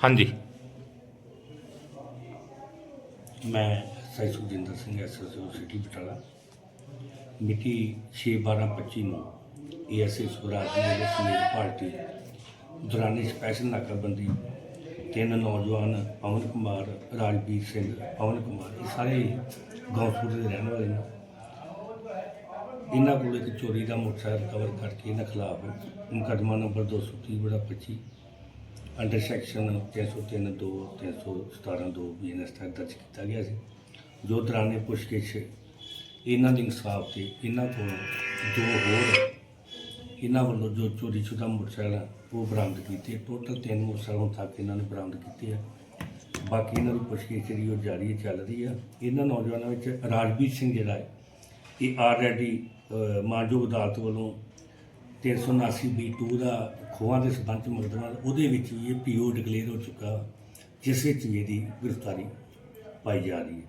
ਹਾਂਜੀ। ਮੈਂ ਸਾਈ ਸੁਖਜਿੰਦਰ ਸਿੰਘ ਐਸਐਸਓ ਸਿਟੀ ਬਟਾਲਾ। ਮਿਤੀ 6/12/25 ਨੂੰ ਏਐਸਏ ਸੁਰਾਜ ਦੀ ਜਿਹੜੇ ਸਮੇਤ ਪਾਰਟੀ ਦੌਰਾਨੀ ਸਪੈਸ਼ਲ ਨਾਕਾਬੰਦੀ ਤਿੰਨ ਨੌਜਵਾਨ ਪਵਨ ਕੁਮਾਰ, ਰਾਜਵੀਰ ਸਿੰਘ, ਪਵਨ ਕੁਮਾਰ, ਇਹ ਸਾਰੇ ਗੌਂਸਪੁਰ ਦੇ ਰਹਿਣ ਵਾਲੇ ਨੇ। ਇਹਨਾਂ ਕੋਲ ਇੱਕ ਚੋਰੀ ਦਾ ਮੋਟਰਸਾਈਕਲ ਕਵਰ ਕਰਕੇ ਇਹਨਾਂ ਖਿਲਾਫ ਮੁਕੱਦਮਾ ਨੰਬਰ 230 ਬੜਾ 25 ਅੰਡਰ ਸੈਕਸ਼ਨ 303 2 317 2 ਬੀਐਨਐਸ ਤਹਿਤ ਦਰਜ ਕੀਤਾ ਗਿਆ ਸੀ। ਜੋ ਦੌਰਾਨੇ ਪੁੱਛਗਿੱਛ ਇਹਨਾਂ ਦੇ ਇਨਸਾਫ ਤੇ ਇਹਨਾਂ ਕੋਲ ਦੋ ਹੋਰ ਇਹਨਾਂ ਵੱਲੋਂ ਜੋ ਚੋਰੀ ਸ਼ੁਦਾ ਮੋਟਰਸਾਈਕਲ ਆ, ਉਹ ਬਰਾਮਦ ਕੀਤੇ ਟੋਟਲ ਤਿੰਨ ਮੋਟਰਸਾਈਕਲ ਤੱਕ ਇਹਨਾਂ ਨੇ ਬਰਾਮਦ ਕੀਤੇ ਆ ਬਾਕੀ ਇਹਨਾਂ ਦੀ ਪੁੱਛਗਿੱਛ ਜਿਹੜੀ ਉਹ ਜਾਰੀ ਚੱਲ ਰਹੀ ਆ ਇਹਨਾਂ ਨੌਜਵਾਨਾਂ ਵਿੱਚ ਰਾਜਵੀਰ ਸਿੰਘ ਜਿਹੜਾ ਹੈ ਇਹ ਆਲਰੇਡੀ ਮਾਨਯੋਗ ਅਦਾਲਤ ਵੱਲੋਂ 379 ਬੀ 2 ਦਾ ਖੋਹਾਂ ਦੇ ਸਬੰਧ ਚ ਮੁਕੱਦਮਾ ਉਹਦੇ ਵਿੱਚ ਵੀ ਇਹ ਪੀਓ ਡਿਕਲੇਅਰ ਹੋ ਚੁੱਕਾ, ਜਿਸ ਵਿੱਚ ਵੀ ਇਹਦੀ ਗ੍ਰਿਫਤਾਰੀ ਪਾਈ ਜਾ ਰਹੀ ਹੈ।